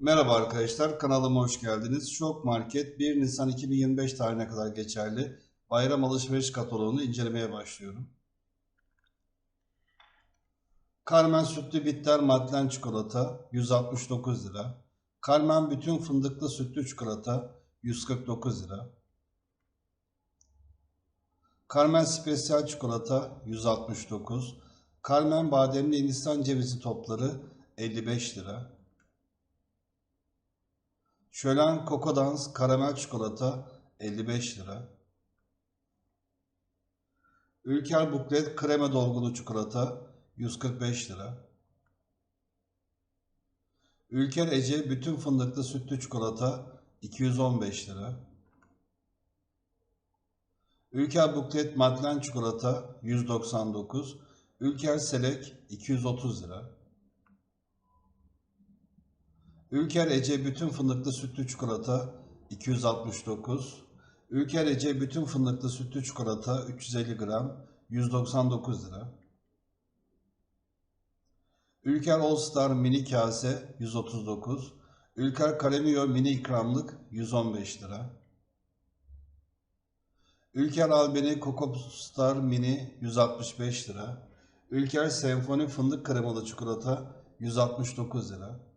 Merhaba arkadaşlar, kanalıma hoş geldiniz. Şok Market 1 Nisan 2025 tarihine kadar geçerli bayram alışveriş kataloğunu incelemeye başlıyorum. Carmen sütlü bitter matlen çikolata 169 lira. Carmen bütün fındıklı sütlü çikolata 149 lira. Carmen spesiyal çikolata 169. Carmen bademli Hindistan cevizi topları 55 lira. Şölen Kokodans karamel çikolata 55 lira. Ülker Buklet krema dolgulu çikolata 145 lira. Ülker Ece bütün fındıklı sütlü çikolata 215 lira. Ülker Buklet Madlen çikolata 199. Ülker Selek 230 lira. Ülker Ece bütün fındıklı sütlü çikolata 269. Ülker Ece bütün fındıklı sütlü çikolata 350 gram 199 lira. Ülker All Star mini kase 139. Ülker Kalemio mini ikramlık 115 lira. Ülker Albeni Coco Star mini 165 lira. Ülker Senfoni fındık kremalı çikolata 169 lira.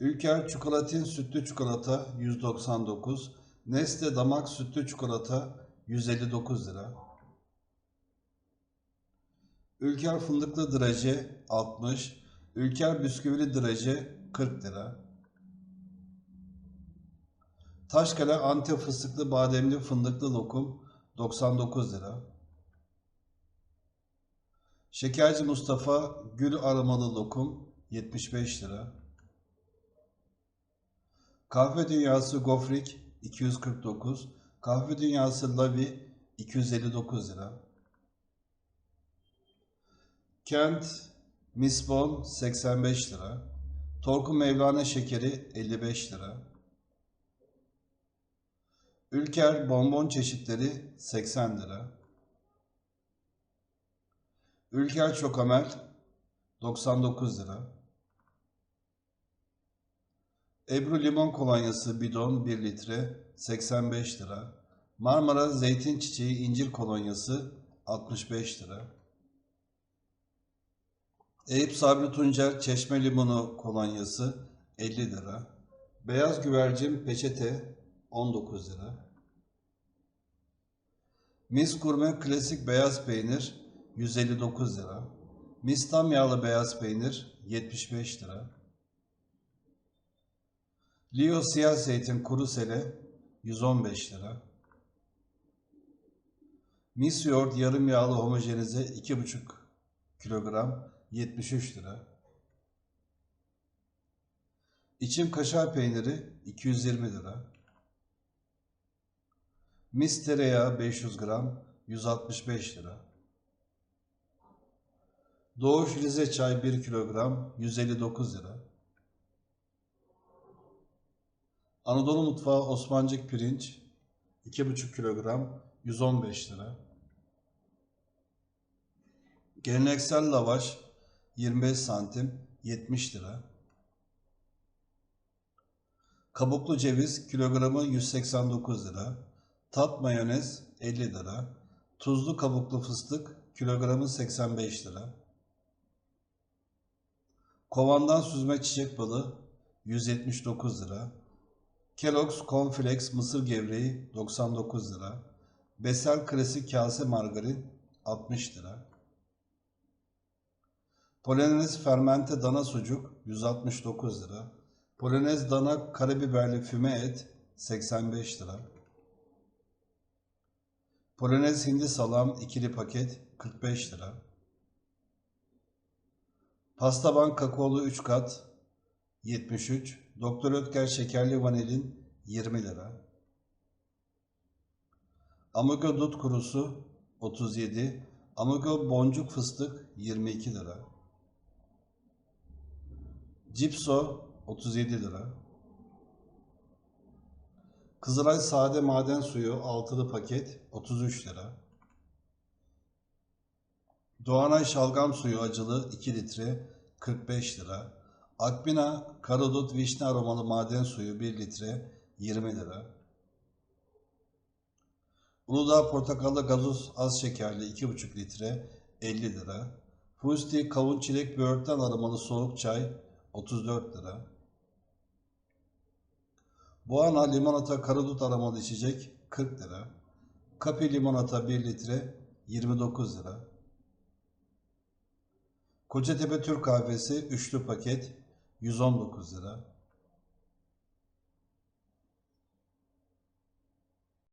Ülker Çikolatin Sütlü Çikolata 199, Nestle Damak Sütlü Çikolata 159 lira. Ülker Fındıklı Draje 60, Ülker Bisküvili Draje 40 lira. Taşkale Antep Fıstıklı Bademli Fındıklı Lokum 99 lira. Şekerci Mustafa Gül Aromalı Lokum 75 lira. Kahve Dünyası Gofrik 249, Kahve Dünyası Lavi 259 lira. Kent Misbon 85 lira. Torku Mevlana Şekeri 55 lira. Ülker bonbon çeşitleri 80 lira. Ülker Çokamel 99 lira. Ebru limon kolonyası bidon 1 litre 85 lira. Marmara zeytin çiçeği incir kolonyası 65 lira. Eyüp Sabri Tuncer çeşme limonu kolonyası 50 lira. Beyaz güvercin peçete 19 lira. Mis Gurme klasik beyaz peynir 159 lira. Mis tam yağlı beyaz peynir 75 lira. Leo siyah zeytin kuru sele 115 lira. Mis yoğurt yarım yağlı homojenize 2,5 kilogram 73 lira. İçim kaşar peyniri 220 lira. Mis tereyağı 500 gram 165 lira. Doğuş Rize çay 1 kilogram 159 lira. Anadolu mutfağı Osmancık pirinç 2,5 kilogram 115 lira. Geleneksel lavaş 25 santim 70 lira. Kabuklu ceviz kilogramı 189 lira. Tat mayonez 50 lira. Tuzlu kabuklu fıstık kilogramı 85 lira. Kovandan süzme çiçek balı 179 lira. Kellogg's Cornflakes mısır gevreği 99 lira. Besel klasik kase margarin 60 lira. Polonez fermente dana sucuk 169 lira. Polonez dana karabiberli füme et 85 lira. Polonez hindi salam ikili paket 45 lira. Pasta bank kakaolu 3 kat 73. Doktor Ötker şekerli vanilin 20 lira. Amigo dut kurusu 37. Amigo boncuk fıstık 22 lira. Cipso 37 lira. Kızılay sade maden suyu altılı paket 33 lira. Doğanay şalgam suyu acılı 2 litre 45 lira. Akbina Karadut Vişne aromalı maden suyu 1 litre 20 lira. Uludağ portakallı gazoz az şekerli 2,5 litre 50 lira. Fusti kavun çilek böğürtlen aromalı soğuk çay 34 lira. Boğana limonata karadut aromalı içecek 40 lira. Kapi limonata 1 litre 29 lira. Kocatepe Türk kahvesi üçlü paket 119 lira.